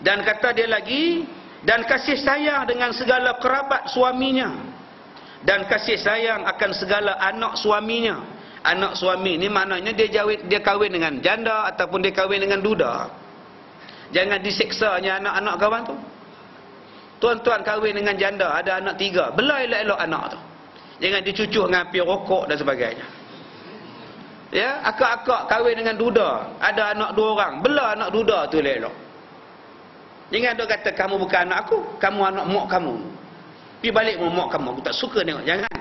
Dan kata dia lagi, dan kasih sayang dengan segala kerabat suaminya. Dan kasih sayang akan segala anak suaminya. Anak suami ni maknanya dia jawit, dia kahwin dengan janda ataupun dia kahwin dengan duda. Jangan diseksanya anak-anak kawan tu. Tuan-tuan kahwin dengan janda, ada anak tiga. Belah elok-elok anak tu. Jangan dicucuh dengan api rokok dan sebagainya. Ya, akak-akak kahwin dengan duda, ada anak dua orang. Belah anak duda tu elok. Jangan dia kata kamu bukan anak aku, kamu anak mak kamu. Pergi balik mak mak kamu, aku tak suka tengok. Jangan.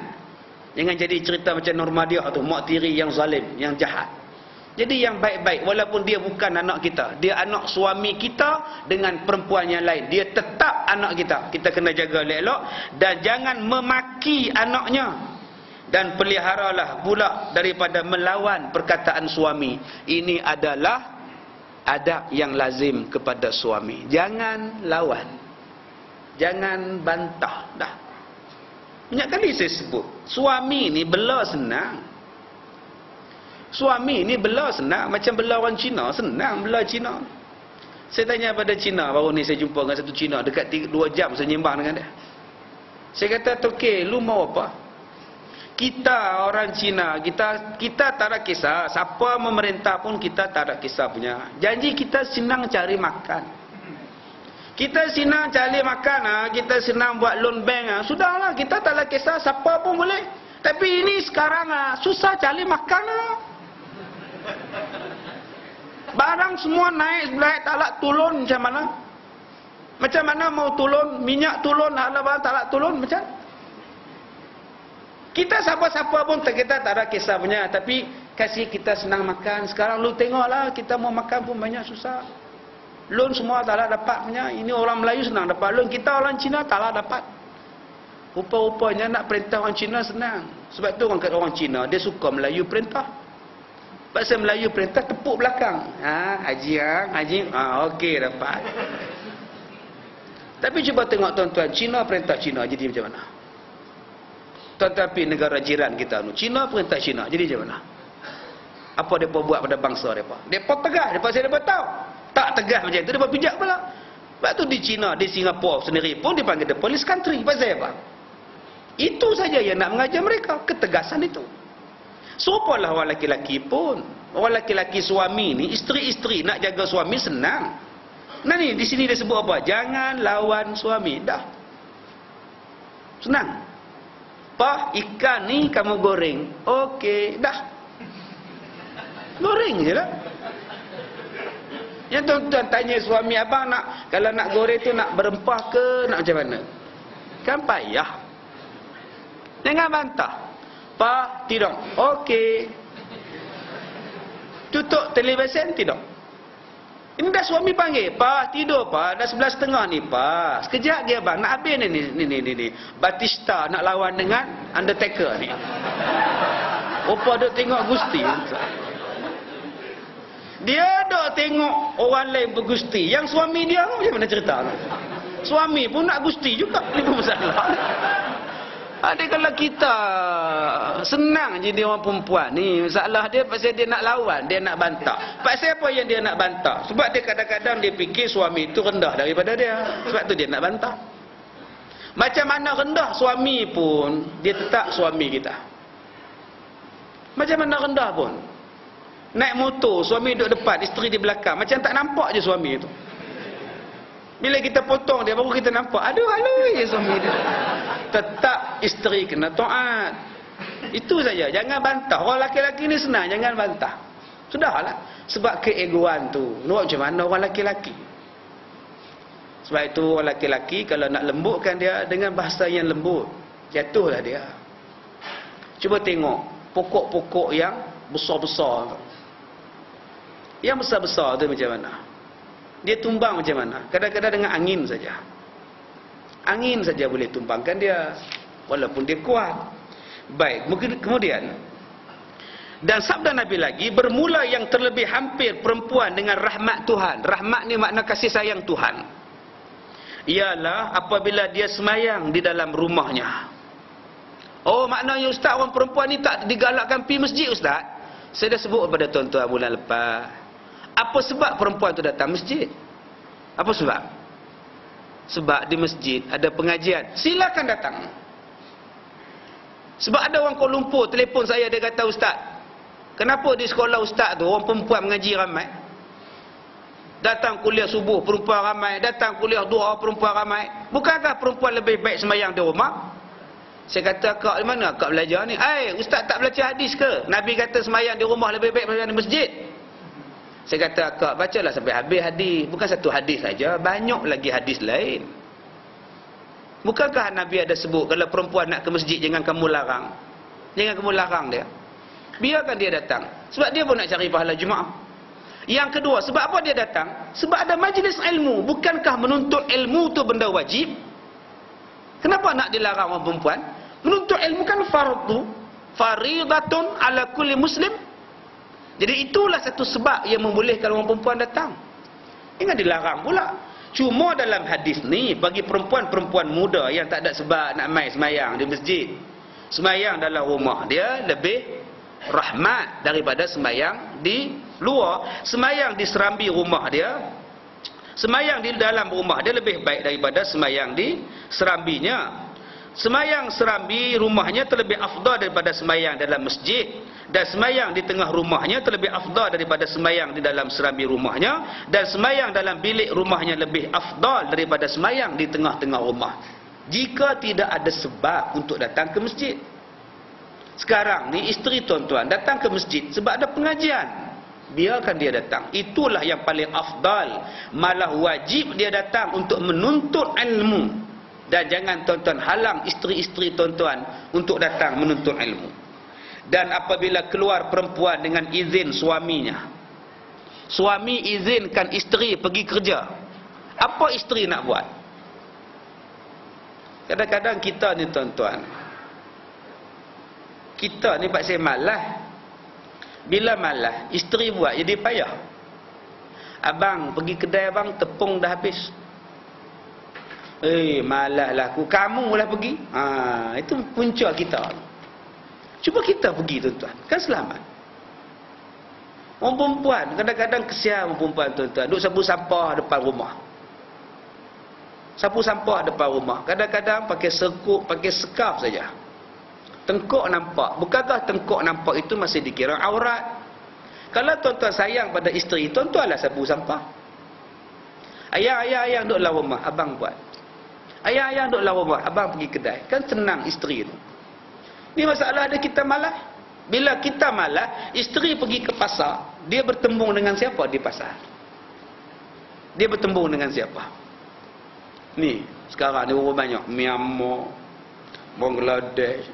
Jangan jadi cerita macam Normadia tu, mak tiri yang zalim, yang jahat. Jadi yang baik-baik, walaupun dia bukan anak kita, dia anak suami kita dengan perempuan yang lain. Dia tetap anak kita. Kita kena jaga elok dan jangan memaki anaknya. Dan peliharalah pula daripada melawan perkataan suami. Ini adalah adab yang lazim kepada suami. Jangan lawan. Jangan bantah. Dah. Banyak kali saya sebut. Suami ni bela senang. Suami ni bela senang. Macam bela orang Cina. Senang bela Cina. Saya tanya pada Cina. Baru ni saya jumpa dengan satu Cina. Dekat 2 jam saya nyembang dengan dia. Saya kata, Okey, lu mau apa? Kita orang Cina kita kita tak ada kisah. Siapa memerintah pun kita tak ada kisah punya. Janji kita senang cari makan. Kita senang cari makan ah kita senang buat loan bank ah. Sudahlah kita tak ada kisah siapa pun boleh. Tapi ini sekarang ah susah cari makan ah. Barang semua naik naik tak nak turun macam mana? Macam mana mau turun minyak turun harga barang tak nak turun macam kita siapa-siapa pun kita tak ada kisah punya. Tapi kasih kita senang makan. Sekarang lu tengoklah kita mau makan pun banyak susah. Loan semua tak ada dapat punya. Ini orang Melayu senang dapat loan. Kita orang Cina tak ada dapat. Rupa-rupanya nak perintah orang Cina senang. Sebab tu orang kata orang Cina dia suka Melayu perintah. Pasal Melayu perintah tepuk belakang. Ha, haji ha, haji. Ha, okey dapat. Tapi cuba tengok tuan-tuan, Cina perintah Cina jadi macam mana? Tetapi negara jiran kita tu, Cina perintah Cina. Jadi macam mana? Apa mereka buat pada bangsa mereka? Mereka tegah. Mereka saya mereka tahu. Tak tegah macam itu. Mereka pijak pula. Sebab tu di Cina, di Singapura sendiri pun dipanggil the police country. Pasal apa? Itu saja yang nak mengajar mereka. Ketegasan itu. Serupalah orang laki-laki pun. Orang laki-laki suami ni, isteri-isteri nak jaga suami senang. Nah ni, di sini dia sebut apa? Jangan lawan suami. Dah. Senang. Pak, ikan ni kamu goreng. Okey, dah. Goreng je lah. Yang tuan-tuan tanya suami abang nak, kalau nak goreng tu nak berempah ke, nak macam mana? Kan payah. Jangan bantah. Pak, tidak. Okey. Tutup televisyen, tidak. Ini dah suami panggil, Pak tidur Pak, dah sebelas setengah ni Pak. Sekejap dia bang, nak habis ni ni ni ni ni. Batista nak lawan dengan Undertaker ni. Opa duk tengok Gusti. Dia duk tengok orang lain bergusti. Yang suami dia macam mana cerita? Suami pun nak gusti juga. Ini pun masalah. Ada kalau kita senang je dia orang perempuan ni. Masalah dia pasal dia nak lawan, dia nak bantah. Pasal apa yang dia nak bantah? Sebab dia kadang-kadang dia fikir suami itu rendah daripada dia. Sebab tu dia nak bantah. Macam mana rendah suami pun, dia tetap suami kita. Macam mana rendah pun. Naik motor, suami duduk depan, isteri di belakang. Macam tak nampak je suami itu. Bila kita potong dia baru kita nampak. Aduh aduh ya suami dia. Tetap isteri kena taat. Itu saja. Jangan bantah. Orang laki-laki ni senang jangan bantah. Sudahlah. Sebab keegoan tu. Nak macam mana orang laki-laki? Sebab itu orang laki-laki kalau nak lembutkan dia dengan bahasa yang lembut. Jatuhlah dia. Cuba tengok pokok-pokok yang besar-besar. Yang besar-besar tu macam mana? Dia tumbang macam mana? Kadang-kadang dengan angin saja. Angin saja boleh tumbangkan dia. Walaupun dia kuat. Baik, kemudian. Dan sabda Nabi lagi, bermula yang terlebih hampir perempuan dengan rahmat Tuhan. Rahmat ni makna kasih sayang Tuhan. Ialah apabila dia semayang di dalam rumahnya. Oh maknanya ustaz orang perempuan ni tak digalakkan pergi masjid ustaz. Saya dah sebut kepada tuan-tuan bulan lepas. Apa sebab perempuan tu datang masjid? Apa sebab? Sebab di masjid ada pengajian. Silakan datang. Sebab ada orang Kuala Lumpur telefon saya dia kata ustaz. Kenapa di sekolah ustaz tu orang perempuan mengaji ramai? Datang kuliah subuh perempuan ramai, datang kuliah dua perempuan ramai. Bukankah perempuan lebih baik sembahyang di rumah? Saya kata kak di mana kak belajar ni? Eh, ustaz tak belajar hadis ke? Nabi kata sembahyang di rumah lebih baik daripada di masjid. Saya kata kak bacalah sampai habis hadis. Bukan satu hadis saja, banyak lagi hadis lain. Bukankah Nabi ada sebut kalau perempuan nak ke masjid jangan kamu larang. Jangan kamu larang dia. Biarkan dia datang. Sebab dia pun nak cari pahala Jumaat. Yang kedua, sebab apa dia datang? Sebab ada majlis ilmu. Bukankah menuntut ilmu tu benda wajib? Kenapa nak dilarang orang perempuan? Menuntut ilmu kan fardu. Faridatun ala kulli muslim. Jadi itulah satu sebab yang membolehkan orang perempuan datang. Ingat dilarang pula. Cuma dalam hadis ni bagi perempuan-perempuan muda yang tak ada sebab nak mai semayang di masjid. Semayang dalam rumah dia lebih rahmat daripada semayang di luar. Semayang di serambi rumah dia. Semayang di dalam rumah dia lebih baik daripada semayang di serambinya. Semayang serambi rumahnya terlebih afdal daripada semayang dalam masjid. Dan semayang di tengah rumahnya terlebih afdal daripada semayang di dalam serambi rumahnya. Dan semayang dalam bilik rumahnya lebih afdal daripada semayang di tengah-tengah rumah. Jika tidak ada sebab untuk datang ke masjid. Sekarang ni isteri tuan-tuan datang ke masjid sebab ada pengajian. Biarkan dia datang. Itulah yang paling afdal. Malah wajib dia datang untuk menuntut ilmu dan jangan tuan-tuan halang isteri-isteri tuan-tuan untuk datang menuntut ilmu. Dan apabila keluar perempuan dengan izin suaminya suami izinkan isteri pergi kerja apa isteri nak buat? Kadang-kadang kita ni tuan-tuan kita ni pak saya malah bila malah isteri buat jadi payah. Abang pergi kedai abang tepung dah habis eh malah lah aku kamu lah pergi ha, itu punca kita Cuba kita pergi tuan-tuan. Kan selamat. Orang perempuan. Kadang-kadang kesian orang perempuan tuan-tuan. Duduk sapu sampah depan rumah. Sapu sampah depan rumah. Kadang-kadang pakai sekuk, pakai sekaf saja. Tengkuk nampak. Bukankah tengkuk nampak itu masih dikira aurat? Kalau tuan-tuan sayang pada isteri, tuan-tuanlah sapu sampah. Ayah, ayah, ayah duduk dalam rumah. Abang buat. Ayah, ayah duduk dalam rumah. Abang pergi kedai. Kan tenang isteri itu. Ini masalah ada kita malah. Bila kita malah, isteri pergi ke pasar, dia bertembung dengan siapa di pasar? Dia bertembung dengan siapa? Ni, sekarang ni berapa banyak? Myanmar, Bangladesh,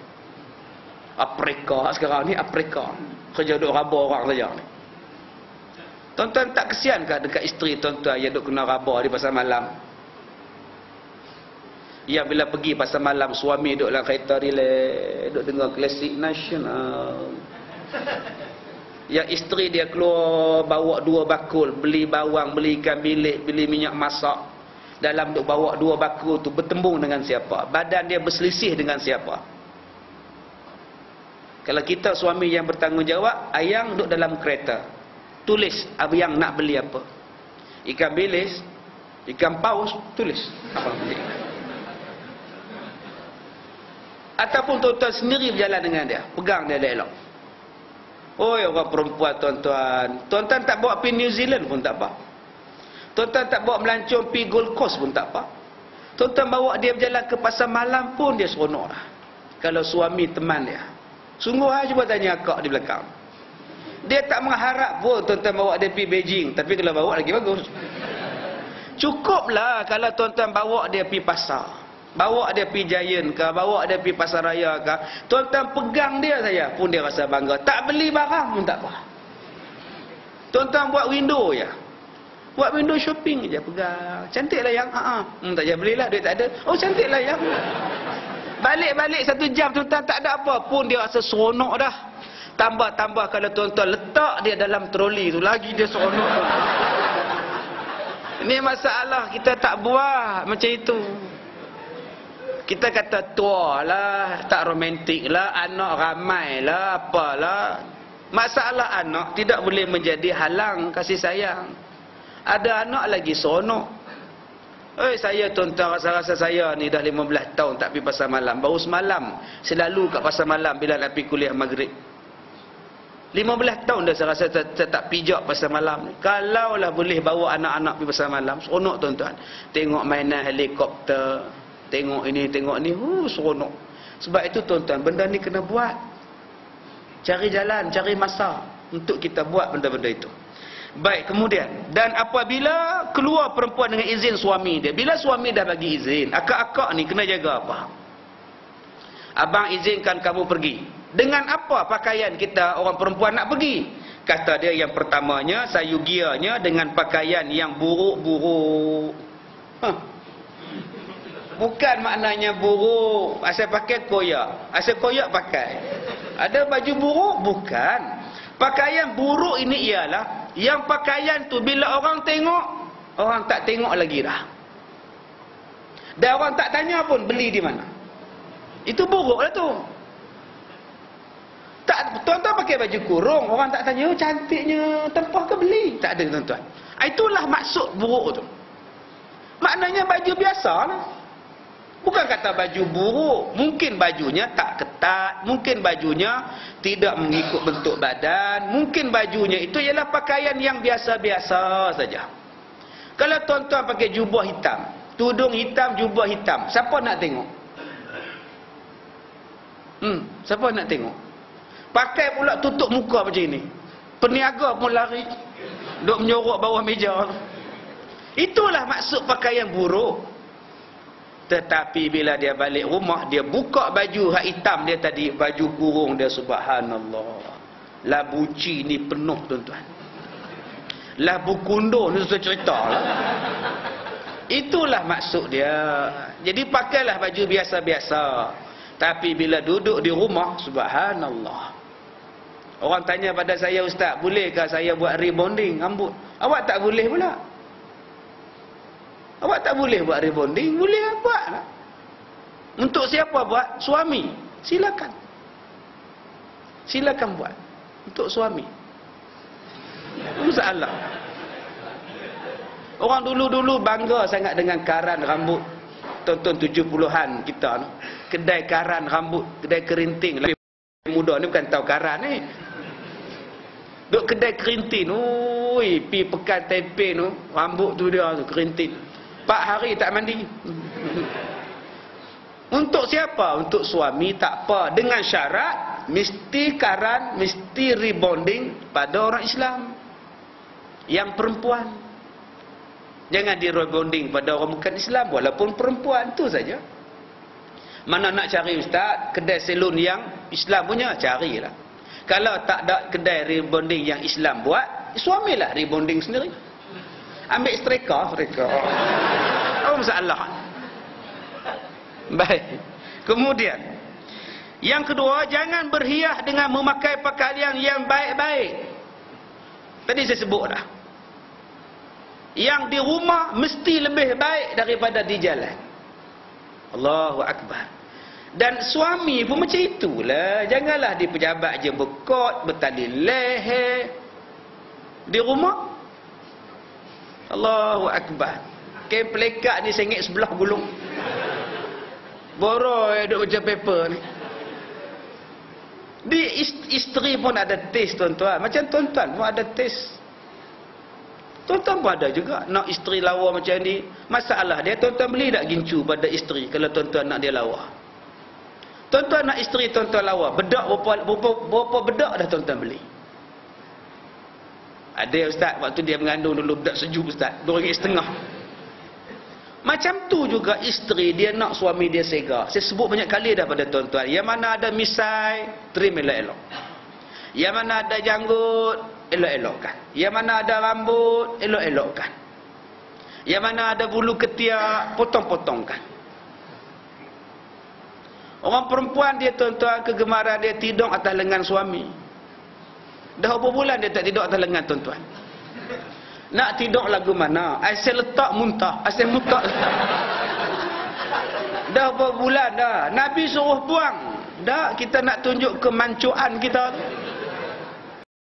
Afrika. Sekarang ni Afrika. Kerja duduk raba orang saja ni. Tuan-tuan tak kesiankah dekat isteri tuan-tuan yang duduk kena raba di pasar malam? Yang bila pergi pasal malam suami duduk dalam kereta relax duduk dengar klasik nasional. Yang isteri dia keluar bawa dua bakul beli bawang beli ikan bilik beli minyak masak. Dalam duk bawa dua bakul tu bertembung dengan siapa? Badan dia berselisih dengan siapa? Kalau kita suami yang bertanggungjawab ayang duduk dalam kereta. Tulis apa yang nak beli apa. Ikan bilis ikan paus tulis. Apa beli ataupun tuan-tuan sendiri berjalan dengan dia pegang dia elok oi orang perempuan tuan-tuan. Tuan-tuan tak bawa pergi New Zealand pun tak apa. Tuan-tuan tak bawa melancong pergi Gold Coast pun tak apa. Tuan-tuan bawa dia berjalan ke pasar malam pun dia seronok lah kalau suami teman dia. Sungguh lah cuba tanya akak di belakang. Dia tak mengharap pun tuan-tuan bawa dia pergi Beijing. Tapi kalau bawa lagi bagus. Cukuplah kalau tuan-tuan bawa dia pergi pasar Bawa dia pergi Giant ke, bawa dia pergi pasar raya ke. Tuan-tuan pegang dia saja pun dia rasa bangga. Tak beli barang pun tak apa. Tuan-tuan buat window ya. Buat window shopping je pegang. Cantiklah yang. Ha ah. Hmm, tak payah belilah duit tak ada. Oh cantiklah yang. Balik-balik satu jam tuan-tuan tak ada apa pun dia rasa seronok dah. Tambah-tambah kalau tuan-tuan letak dia dalam troli tu lagi dia seronok. Ini masalah kita tak buat macam itu kita kata tua lah, tak romantik lah, anak ramai lah, apalah. Masalah anak tidak boleh menjadi halang kasih sayang. Ada anak lagi seronok. Eh saya tuan-tuan rasa-rasa saya ni dah 15 tahun tak pergi pasar malam. Baru semalam selalu kat pasar malam bila nak pergi kuliah maghrib. 15 tahun dah saya rasa saya, tak pijak pasar malam ni. Kalaulah boleh bawa anak-anak pergi pasar malam, seronok tuan-tuan. Tengok mainan helikopter, tengok ini, tengok ni, uh, seronok. Sebab itu tuan-tuan, benda ni kena buat. Cari jalan, cari masa untuk kita buat benda-benda itu. Baik, kemudian. Dan apabila keluar perempuan dengan izin suami dia. Bila suami dah bagi izin, akak-akak ni kena jaga apa? Abang izinkan kamu pergi. Dengan apa pakaian kita orang perempuan nak pergi? Kata dia yang pertamanya, sayugianya dengan pakaian yang buruk-buruk. Huh. Bukan maknanya buruk. Asal pakai koyak. Asal koyak pakai. Ada baju buruk? Bukan. Pakaian buruk ini ialah yang pakaian tu bila orang tengok orang tak tengok lagi dah dan orang tak tanya pun beli di mana itu buruk lah tu tak tuan-tuan pakai baju kurung orang tak tanya oh, cantiknya tempah ke beli tak ada tuan-tuan itulah maksud buruk tu maknanya baju biasa lah Bukan kata baju buruk. Mungkin bajunya tak ketat. Mungkin bajunya tidak mengikut bentuk badan. Mungkin bajunya itu ialah pakaian yang biasa-biasa saja. Kalau tuan-tuan pakai jubah hitam. Tudung hitam, jubah hitam. Siapa nak tengok? Hmm, siapa nak tengok? Pakai pula tutup muka macam ini. Peniaga pun lari. Duk menyorok bawah meja. Itulah maksud pakaian buruk. Tetapi bila dia balik rumah, dia buka baju hak hitam dia tadi, baju kurung dia subhanallah. Labu ci ni penuh tuan-tuan. Labu kundur ni susah cerita lah. Itulah maksud dia. Jadi pakailah baju biasa-biasa. Tapi bila duduk di rumah, subhanallah. Orang tanya pada saya, Ustaz, bolehkah saya buat rebonding rambut? Awak tak boleh pula. Awak tak boleh buat rebonding, boleh buat lah. Untuk siapa buat? Suami. Silakan. Silakan buat. Untuk suami. Masalah. Orang dulu-dulu bangga sangat dengan karan rambut. Tonton tujuh puluhan kita. Kedai karan rambut. Kedai kerinting. Lebih muda ni bukan tahu karan ni. Duk kedai kerinting. Ui, pi pekan tepe tu. Rambut tu dia tu, kerinting. Empat hari tak mandi. Untuk siapa? Untuk suami tak apa. Dengan syarat, mesti karan, mesti rebonding pada orang Islam. Yang perempuan. Jangan di rebonding pada orang bukan Islam. Walaupun perempuan, itu saja. Mana nak cari ustaz, kedai selun yang Islam punya, carilah. Kalau tak ada kedai rebonding yang Islam buat, suamilah rebonding sendiri ambil setrika apa masalah. Baik. Kemudian yang kedua jangan berhias dengan memakai pakaian yang baik-baik. Tadi saya sebut dah yang di rumah mesti lebih baik daripada di jalan. Allahu Akbar. Dan suami pun macam itulah. Janganlah di pejabat je bekot bertali leher. Di rumah? Allahu Akbar. Kain pelekat ni sengit sebelah gulung. Boroi duduk macam paper ni. Di isteri pun ada taste tuan-tuan. Macam tuan-tuan pun ada taste. Tuan-tuan pun ada juga. Nak isteri lawa macam ni. Masalah dia tuan-tuan beli tak gincu pada isteri kalau tuan-tuan nak dia lawa. Tuan-tuan nak isteri tuan-tuan lawa. Bedak berapa, berapa, berapa bedak dah tuan-tuan beli. Ada ustaz waktu dia mengandung dulu budak sejuk ustaz, dua ringgit setengah. Macam tu juga isteri dia nak suami dia sega. Saya sebut banyak kali dah pada tuan-tuan. Yang mana ada misai, trim elok-elok. Yang mana ada janggut, elok-elokkan. Yang mana ada rambut, elok-elokkan. Yang mana ada bulu ketiak, potong-potongkan. Orang perempuan dia tuan-tuan kegemaran dia tidur atas lengan suami. Dah berapa bulan dia tak tidur atas lengan tuan-tuan. Nak tidur lagu mana? Asal letak muntah. Asal muntah. dah berapa bulan dah. Nabi suruh buang. Dah kita nak tunjuk kemancuan kita.